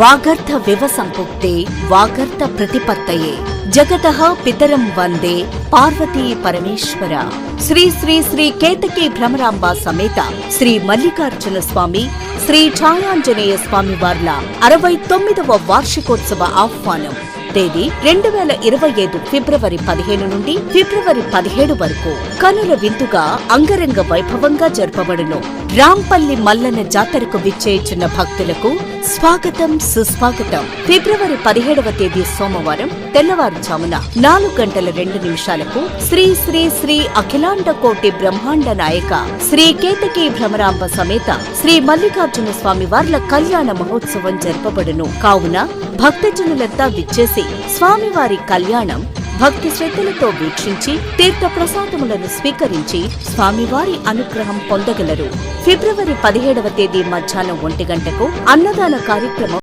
వాగర్థ వివ సంపుక్తే వాగర్థ ప్రతిపత్తయే. జగత పితరం వందే పార్వతీ పరమేశ్వర. శ్రీ శ్రీ శ్రీ కేతకి భ్రమరాంబ సమేత శ్రీ మల్లికార్జున స్వామి శ్రీ ఛాయాంజనేయ స్వామి వార్ల అరవై తొమ్మిదవ వార్షికోత్సవ ఆహ్వానం. తేదీ రెండు వేల ఇరవై ఐదు ఫిబ్రవరి పదిహేను నుండి ఫిబ్రవరి పదిహేడు వరకు. కనుల విందుగా అంగరంగ వైభవంగా జరపబడును. రాంపల్లి మల్లన్న జాతరకు విచ్చేయుచున్న భక్తులకు స్వాగతం సుస్వాగతం. ఫిబ్రవరి పదిహేడవ తేదీ సోమవారం తెల్లవారుజామున నాలుగు గంటల రెండు నిమిషాలకు శ్రీ శ్రీ శ్రీ అఖిలాండ కోటి బ్రహ్మాండ నాయక శ్రీ కేతకి భ్రమరాంబ సమేత శ్రీ మల్లికార్జున స్వామి వార్ల కళ్యాణ మహోత్సవం జరపబడును. కావున భక్తజనులంతా విచ్చేసి స్వామివారి కళ్యాణం భక్తి శ్రద్ధలతో వీక్షించి తీర్థ ప్రసాదములను స్వీకరించి స్వామివారి అనుగ్రహం పొందగలరు. ఫిబ్రవరి పదిహేడవ తేదీ మధ్యాహ్నం ఒంటి గంటకు అన్నదాన కార్యక్రమం